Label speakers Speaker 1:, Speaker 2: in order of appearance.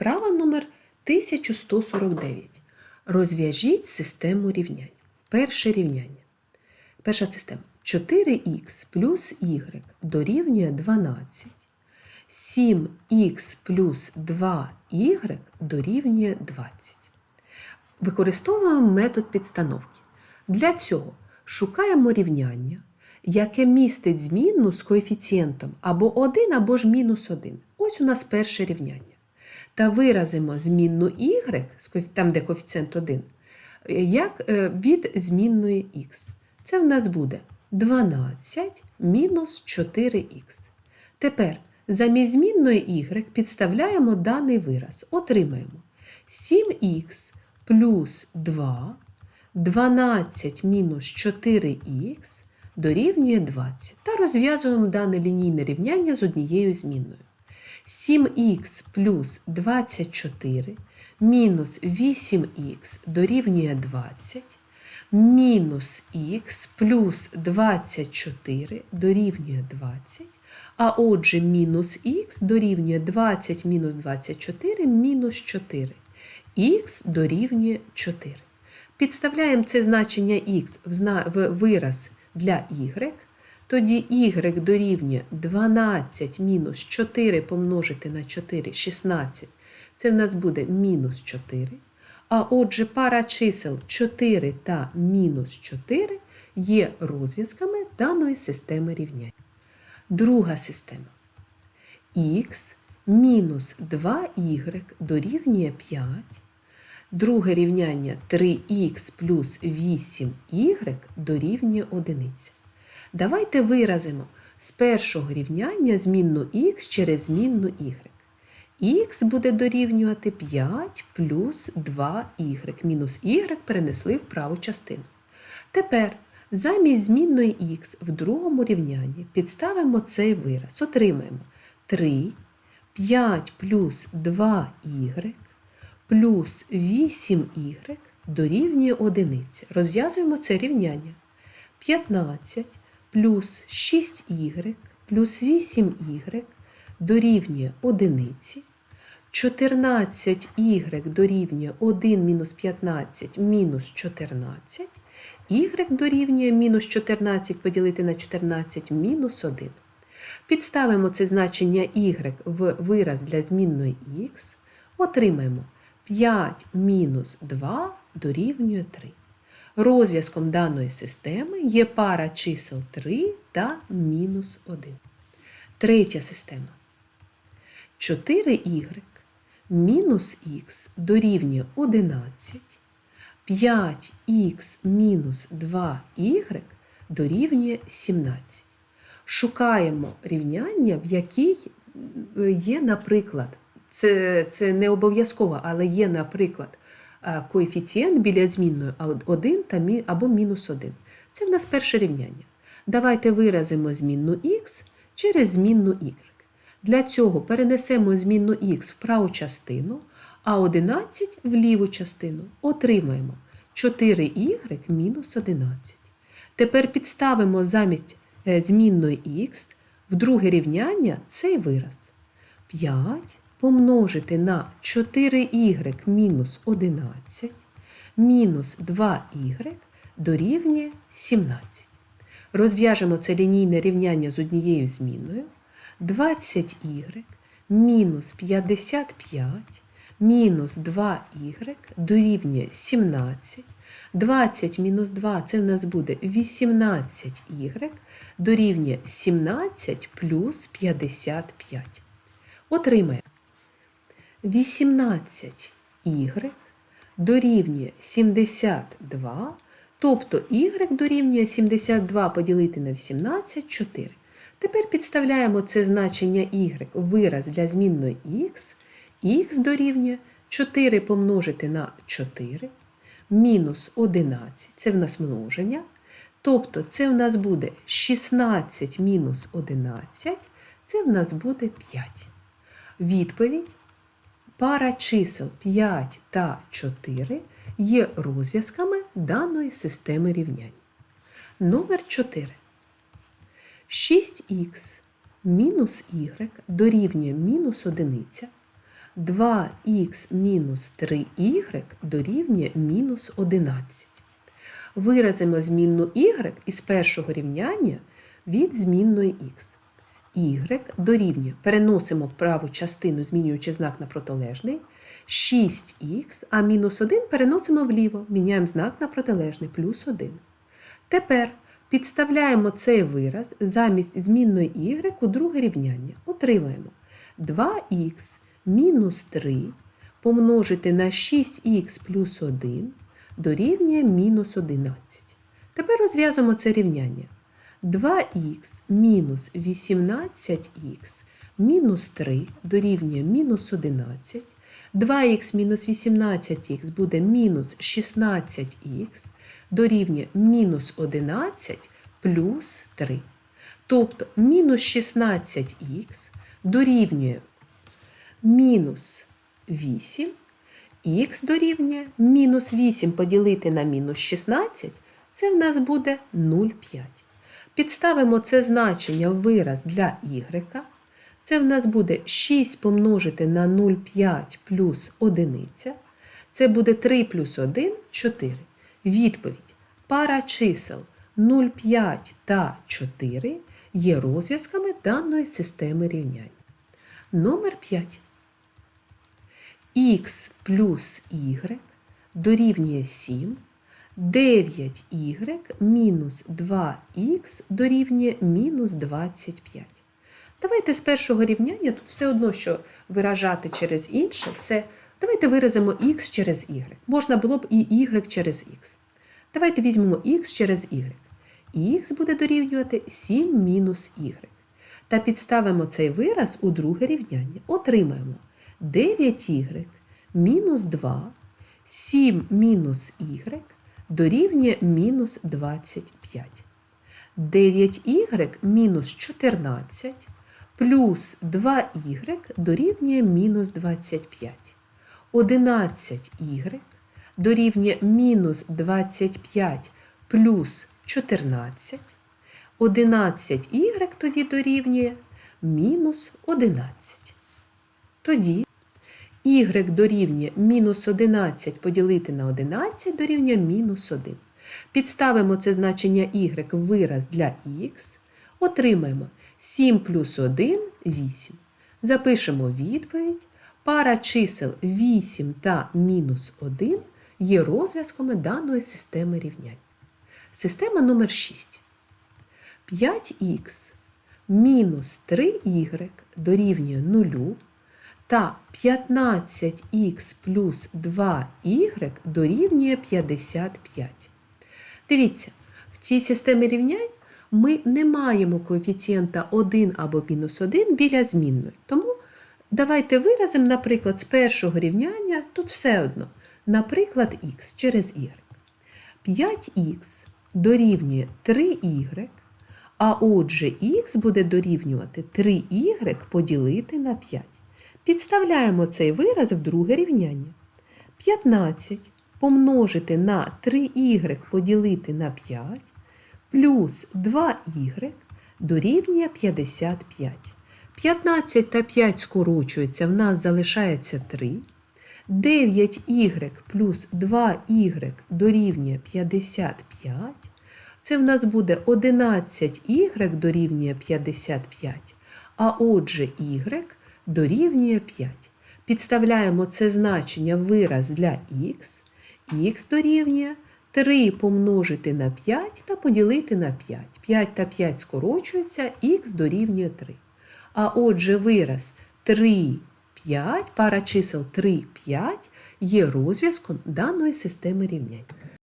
Speaker 1: Вправа номер 1149. Розв'яжіть систему рівнянь. Перше рівняння. Перша система. 4х плюс y дорівнює 12. 7х плюс 2y дорівнює 20. Використовуємо метод підстановки. Для цього шукаємо рівняння, яке містить змінну з коефіцієнтом або 1, або ж мінус 1. Ось у нас перше рівняння. Та виразимо змінну y, там де коефіцієнт 1, як е, від змінної х. Це в нас буде 12 мінус 4х. Тепер замість змінної y підставляємо даний вираз. Отримаємо 7х плюс 2, 12 мінус 4х дорівнює 20. Та розв'язуємо дане лінійне рівняння з однією змінною. 7х плюс 24 мінус 8х дорівнює 20, мінус х плюс 24 дорівнює 20, а отже мінус х дорівнює 20 мінус 24 мінус 4. х дорівнює 4. Підставляємо це значення х в вираз для y, тоді y дорівнює 12 мінус 4 помножити на 4 16. Це в нас буде мінус 4. А отже, пара чисел 4 та мінус 4 є розв'язками даної системи рівнянь. Друга система. х мінус 2y дорівнює 5. Друге рівняння 3х плюс 8y дорівнює 1. Давайте виразимо з першого рівняння змінну х через змінну y. х буде дорівнювати 5 плюс 2y. Мінус y перенесли в праву частину. Тепер замість змінної х в другому рівнянні підставимо цей вираз. Отримаємо 3, 5 плюс 2y плюс 8y дорівнює 1. Розв'язуємо це рівняння. 15 плюс 6y плюс 8y дорівнює 1. 14y дорівнює 1 мінус 15 мінус 14. y дорівнює мінус 14 поділити на 14 мінус 1. Підставимо це значення y в вираз для змінної х. Отримаємо 5 мінус 2 дорівнює 3. Розв'язком даної системи є пара чисел 3 та мінус 1. Третя система. 4y мінус х дорівнює 11. 5х мінус 2y дорівнює 17. Шукаємо рівняння, в якій е, є, наприклад, це, це не обов'язково, але є, наприклад, коефіцієнт біля змінної 1 та мі- або мінус 1. Це в нас перше рівняння. Давайте виразимо змінну х через змінну y. Для цього перенесемо змінну х в праву частину, а 11 в ліву частину. Отримаємо 4y мінус 11. Тепер підставимо замість е, змінної х в друге рівняння цей вираз. 5 помножити на 4y мінус 11 мінус 2y дорівнює 17. Розв'яжемо це лінійне рівняння з однією змінною. 20y мінус 55 мінус 2y дорівнює 17. 20 мінус 2 це в нас буде 18y дорівнює 17 плюс 55. Отримаємо 18y дорівнює 72, тобто y дорівнює 72 поділити на 18 4. Тепер підставляємо це значення y в вираз для змінної x. х дорівнює 4 помножити на 4 мінус 11 це в нас множення. Тобто це в нас буде 16 мінус 11, це в нас буде 5. Відповідь пара чисел 5 та 4 є розв'язками даної системи рівнянь. Номер 4. 6х мінус y дорівнює мінус 1, 2х мінус 3y дорівнює мінус 11. Виразимо змінну y із першого рівняння від змінної х. Y дорівнює, переносимо в праву частину, змінюючи знак на протилежний, 6х, а мінус 1 переносимо вліво, міняємо знак на протилежний, плюс 1. Тепер підставляємо цей вираз замість змінної y у друге рівняння. Отримаємо 2х мінус 3 помножити на 6х плюс 1 дорівнює мінус 11. Тепер розв'язуємо це рівняння. 2х мінус 18х мінус 3 дорівнює мінус 11. 2х мінус 18х буде мінус 16х дорівнює мінус 11 плюс 3. Тобто мінус 16х дорівнює мінус 8, х дорівнює мінус 8 поділити на мінус 16, це в нас буде 0,5. Підставимо це значення в вираз для y. Це в нас буде 6 помножити на 0,5 плюс 1. Це буде 3 плюс 1 4. Відповідь. Пара чисел 0,5 та 4 є розв'язками даної системи рівнянь. Номер 5. х плюс y дорівнює 7. 9y мінус 2х дорівнює мінус 25. Давайте з першого рівняння, тут все одно, що виражати через інше, це давайте виразимо х через y. Можна було б і y через х. Давайте візьмемо х через y. х буде дорівнювати 7 мінус y. Та підставимо цей вираз у друге рівняння. Отримаємо 9y мінус 2, 7 мінус y дорівнює мінус 25. 9y мінус 14 плюс 2y дорівнює мінус 25. 11y дорівнює мінус 25 плюс 14. 11y тоді дорівнює мінус 11. Тоді y дорівнює мінус 11 поділити на 11 дорівнює мінус 1. Підставимо це значення y в вираз для х, отримаємо 7 плюс 1 8. Запишемо відповідь. Пара чисел 8 та мінус 1 є розв'язками даної системи рівнянь. Система номер 6. 5х мінус 3y дорівнює 0 та 15х плюс 2y дорівнює 55. Дивіться, в цій системі рівнянь ми не маємо коефіцієнта 1 або мінус 1 біля змінної. Тому давайте виразимо, наприклад, з першого рівняння, тут все одно, наприклад, х через y. 5х дорівнює 3y, а отже, х буде дорівнювати 3y поділити на 5. Підставляємо цей вираз в друге рівняння. 15 помножити на 3y поділити на 5 плюс 2y дорівнює 55. 15 та 5 скорочуються, в нас залишається 3. 9y плюс 2y дорівнює 55. Це в нас буде 11y дорівнює 55, а отже y дорівнює 5. Підставляємо це значення вираз для х. х дорівнює 3 помножити на 5 та поділити на 5. 5 та 5 скорочується, х дорівнює 3. А отже, вираз 3, 5, пара чисел 3, 5 є розв'язком даної системи рівнянь.